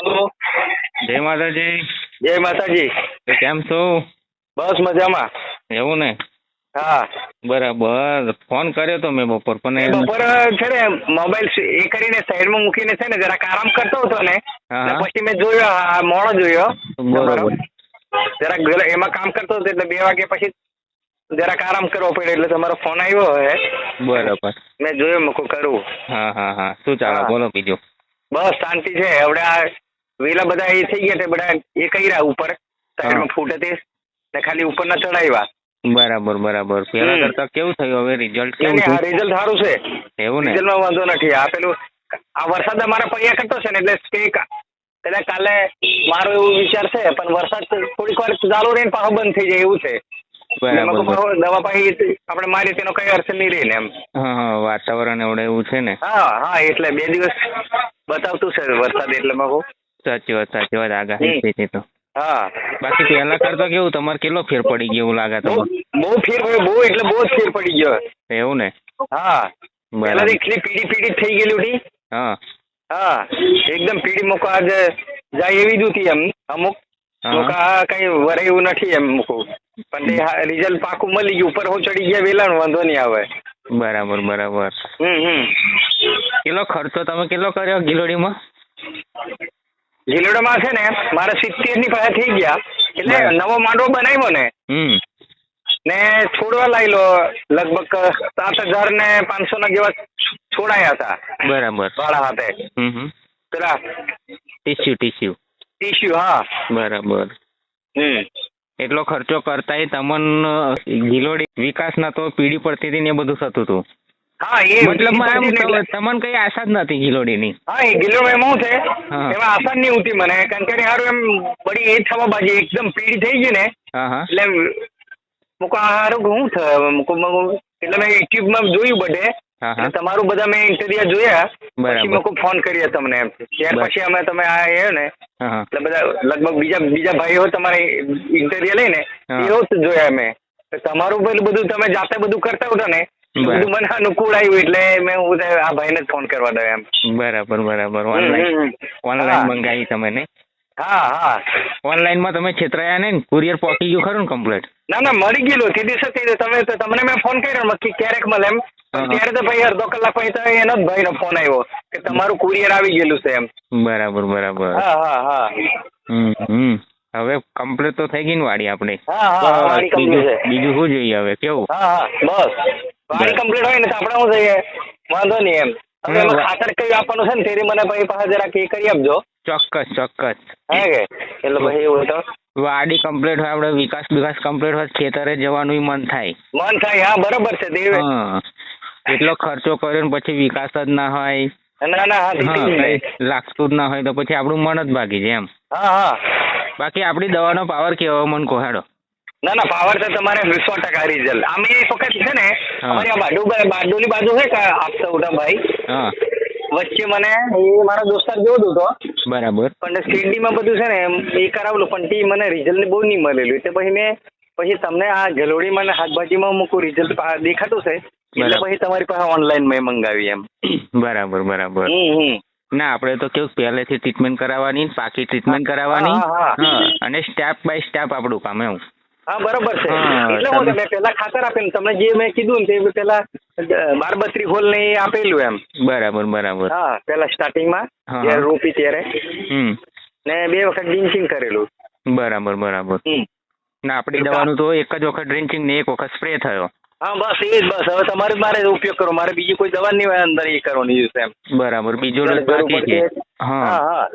Hello. જય માતાજી. જય માતાજી. કેમ છો? બસ મજામાં. એવું ને? હા. બરાબર. ફોન કર્યો તો મેં બપોર પણ બપોર છે ને મોબાઈલ એ કરીને સાઈડમાં મૂકીને છે ને જરાક આરામ કરતો હતો ને. પછી મેં જોયો મોડો જોયો. બરોબર. જરાક એમાં કામ કરતો હતો એટલે બે વાગે પછી જરાક આરામ કરવો પડ્યો એટલે તમારો ફોન આવ્યો હે બરાબર. મેં જોયો મૂકું કરું. હા હા હા. શું ચાલે? બોલો બીજું. બસ શાંતિ છે. હવે આ વેલા બધા એ થઈ ગયા છે બધા એ કર્યા ઉપર? સાઈડમાં ફૂટે હતી ને ખાલી ઉપરના ચડાવ્યા બરાબર બરાબર. પેલા કરતા કેવું થયું? હવે રિઝલ્ટ કેવું છે રિઝલ્ટ સારું છે. એવું ને? રિઝલ્ટમાં વાંધો નથી. આ પેલું આ વરસાદ અમારા પડ્યા કરતો છે ને એટલે કે કદાચ કાલે મારો એવું વિચાર છે પણ વરસાદ થોડીક વાર ચાલુ રહીને પાછો બંધ થઈ જાય એવું છે. એટલે દવા પાછી આપણે મારી તેનો કઈ અર્થ નહીં રહે ને એમ. હા વાતાવરણ એવડે એવું છે ને? હા હા એટલે બે દિવસ બતાવતું છે વરસાદ એટલે મેં કહું. સાચી વાત સાચી વાત. આગાહી છે તે તો. હા. બાકી પહેલા કરતા કેવું તમારે કેટલો ફેર પડી ગયો એવું લાગે તો બહુ ફેર પડ્યો બહુ એટલે બહુ જ ફેર પડી ગયો. એવું ને? હા. પેલા એટલી પીડી પીડી થઈ ગયેલી હતી હા. હા. એકદમ પીડી મૂકો આજે જાય એવી જ હતી એમ. અમુક. લોકો આ કઈ વરાયું નથી એમ મૂકું પણ તે રિઝલ્ટ પાકું મળી ગયું. ઉપર હું ચડી ગયા વેલા વાંધો નહીં આવે. બરાબર બરાબર. હમ હમ. કેટલો ખર્ચો તમે કેટલો કર્યો ગિલોડીમાં? ગીલોડામાં છે ને મારે સિત્તેરની પાસે થઈ ગયા. એટલે નવો માંડવો બનાવ્યો ને. ને છોડવા લાયલો લો લગભગ સાત હજાર ને પાંચસો ના જેવા છોડાયા હતા. બરાબર. ભાડા હાથે. પેલા ટીસ્યુ ટીસ્યુ. ટીસ્યુ હા. બરાબર. હમ. એટલો ખર્ચો કરતાય તમને ગિલોડી વિકાસના તો પીડી પડતી હતી ને એ બધું થતું હતું. હા એ મતલબ એમ તમને કઈ આશા જ નથી ગિલોડીની? હા એ ગિલો એમાં શું છે? એમાં આસાન નહીં હોતી મને કારણ કે હારું એમ બડી એ થવા બાજી એકદમ પીડી થઈ ગઈ ને હા હા. એટલે મુકો હારું શું થયું મૂકો એટલે મેં યુટ્યુબમાં જોયું બધે હા હા. તમારું બધા મેં ઇન્ટરવ્યુ જોયા પછી. ફોન કર્યા તમને એમ. ત્યાર પછી અમે તમે આ એ ને હા હા. એટલે બધા લગભગ બીજા બીજા ભાઈઓ તમારે ઇન્ટરવ્યુ લઈને હા. એવો જોયા મેં તમારું પેલું બધું તમે જાતે બધું કરતા હતા ને. બધું મને અનુકૂળ આવ્યું એટલે મેં હું આ ભાઈને જ ફોન કરવા દઉં એમ. બરાબર બરાબર. Online online. મંગાવી તમે ને? હા હા. ઓનલાઈનમાં તમે છેતરાયા ને? કુરિયર પહોંચી ગયું ખરું કમ્પ્લેટ ના ના મળી ગયેલું. તે દિવસે તે તમે તો તમને મેં ફોન કર્યો ને ક્યારેક મળે એમ. ત્યારે તો ભાઈ અડધો કલાક પછી તો એનો જ ભાઈનો ફોન આવ્યો કે તમારું કુરિયર આવી ગયેલું છે એમ. બરાબર બરાબર. હા હા હા. હમ હવે કમ્પ્લીટ તો થઈ ગઈ ને વાડી આપણે. બીજું બીજું શું જોઈએ હવે? કેવું? હા હા બસ. વાડી કમ્પ્લીટ હોય ને તો આપણે શું થઈએ વાંધો નહીં એમ. હવે એમાં ખાતર કઈ આપવાનું છે ને તેરી મને પછી પાછા જરાક એ કરી આપજો. ચોક્કસ ચોક્કસ. હે કે? એટલે પછી એવું તો. વાડી કમ્પ્લીટ હોય આપણે વિકાસ વિકાસ કમ્પ્લીટ હોય ખેતરે જવાનું મન થાય. મન થાય હા બરોબર છે તે એટલો ખર્ચો કર્યો ને પછી વિકાસ જ ના હોય. ના ના હા લાગતું જ ના હોય તો પછી આપણું મન જ ભાગી જાય એમ. હા હા. બાકી આપણી દવાનો પાવર કેવો મન કોહાડો. ના ના પાવર તો તમારે સો ટકા રિઝલ્ટ અમે એક વખત છે ને. અમારી આ બાજુ બારડોલી બાજુ છે આપતા ઉઠા ભાઈ? વચ્ચે મને એ મારા દોસ્તાર જોતો હતો. બરાબર. પણ સીડીમાં બધું છે ને એ કરાવલું પણ તે મને રિઝલ્ટ બહુ નહીં મળેલું. એટલે પછી મેં પછી તમને આ જલોડીમાં ને શાકભાજીમાં મૂકું રિઝલ્ટ દેખાતું છે. એટલે પછી તમારી પાસે ઓનલાઈન મેં મંગાવી એમ. બરાબર બરાબર. હમ હમ. ના આપણે તો કેવું પહેલેથી ટ્રીટમેન્ટ કરાવવાની પાકી ટ્રીટમેન્ટ કરાવવાની. અને સ્ટેપ બાય સ્ટેપ આપણું કામ એવું હા બરોબર છે. એટલે હું મેં પેલા ખાતર આપેલું તમને જે મેં કીધું ને તે પેલા બાર બત્રી હોલ ને એ આપેલું એમ. બરાબર બરાબર. હા પેલા સ્ટાર્ટિંગમાં જ્યારે રોપી ત્યારે. ને બે વખત ડિન્ચિંગ કરેલું. બરાબર બરાબર. ના આપણી દવાનું તો એક જ વખત ડ્રિંચિંગ ને એક વખત સ્પ્રે થયો. હા બસ એ જ બસ. હવે તમારે મારે ઉપયોગ કરો મારે બીજી કોઈ દવા નહીં હોય અંદર એ કરવાની છે એમ. બરાબર બીજો ડોઝ બાકી છે. હા હા.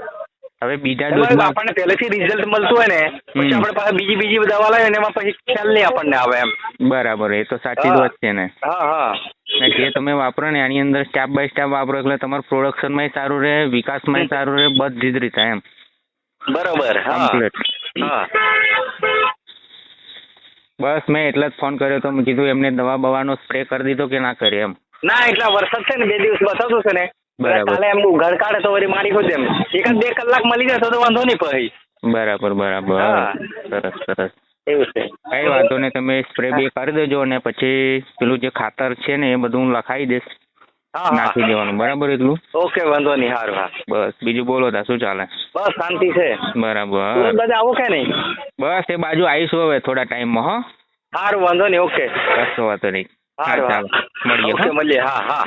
હવે બીજા ડોઝમાં આપણને પહેલેથી રિઝલ્ટ મળતું હોય ને પછી આપણે પાછા બીજી બીજી દવા લાવીએ ને એમાં પછી ખ્યાલ નહીં આપણને આવે એમ. બરાબર એ તો સાચી જ વાત છે ને. હા હા. ને જે તમે વાપરો ને આની અંદર સ્ટેપ બાય સ્ટેપ વાપરો એટલે તમારું પ્રોડક્શનમાં સારું રહે વિકાસમાં સારું રહે બધી જ રીતે એમ. બરોબર કમ્પ્લીટ હા. બસ મેં એટલે જ ફોન કર્યો તો મેં કીધું એમને દવા બવાનો સ્પ્રે કરી દીધો કે ના કરે એમ. ના એટલા વરસાદ છે ને બે દિવસ બતાવતો છે ને. કાલે એમ ઉઘાડ તો વળી મારી ખુદ એમ. એકાદ બે કલાક મળી જાય તો વાંધો નહીં પછી બરાબર બરાબર. સરસ સરસ. એવું છે. કઈ વાંધો નહીં તમે સ્પ્રે બે કરી દેજો અને પછી પેલું જે ખાતર છે ને એ બધું હું લખાવી દઈશ. નાખી દેવાનું. બરાબર એટલું? ઓકે વાંધો નહીં. સારું હા. બસ. બીજું બોલો તા શું ચાલે? બસ શાંતિ છે. બરાબર. સુરત આવો કે નહીં? બસ એ બાજુ આવીશું હવે થોડા ટાઈમમાં હો. સારું વાંધો નહીં. ઓકે. કશો વાંધો નહીં. હા. સારું મળીએ મળીએ. હા હા.